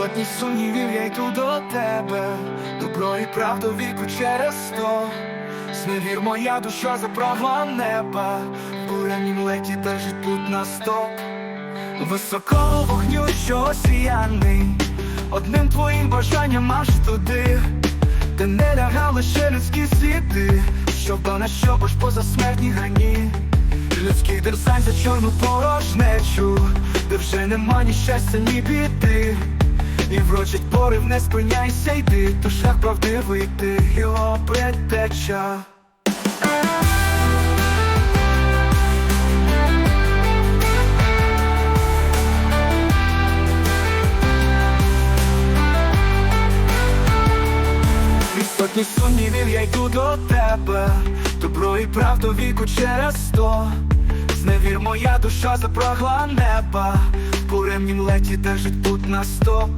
сотні сумнівів я йду до тебе, добро і правду віку через сто. Зневір моя душа заправила неба, в бурянім леті держить тут на стоп. Високого вогню, що осіяний, одним твоїм бажанням аж туди, де не лягали ще людські сліди, щоб до нас що ж поза смертні грані. Людський дерзань за чорну порожнечу, де вже нема ні щастя, ні біди. І врочить порив, не спиняйся, йди, то шлях правдивий ти його предтеча. Сотні сумнівів я йду до тебе, добро і правду віку через сто. Зневір моя душа запрагла неба, в буремнім леті держить тут на стоп.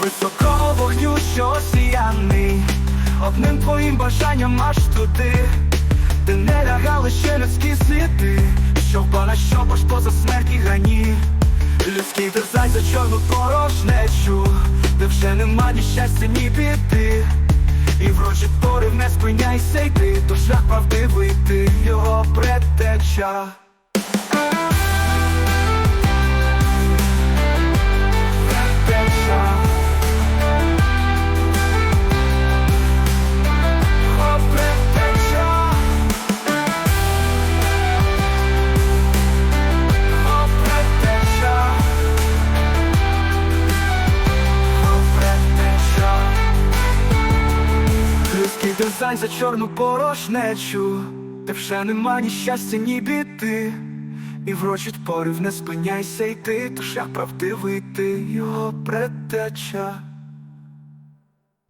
Високого вогню, що осіяний, одним твоїм бажанням аж туди, де не лягали ще людські сліди, що впала, що ж поза смертні грані. Людський дерзай за чорну порожнечу, де вже нема ні щастя, ні біди. І врочить порив, не спиняйся йти, то шлях правдивий ти його. Предтеча. Дизайн за чорну порожнечу, де вже нема ні щастя, ні біди. І врочить порив, не спиняйся йти, то шлях правдивий ти його предтеча.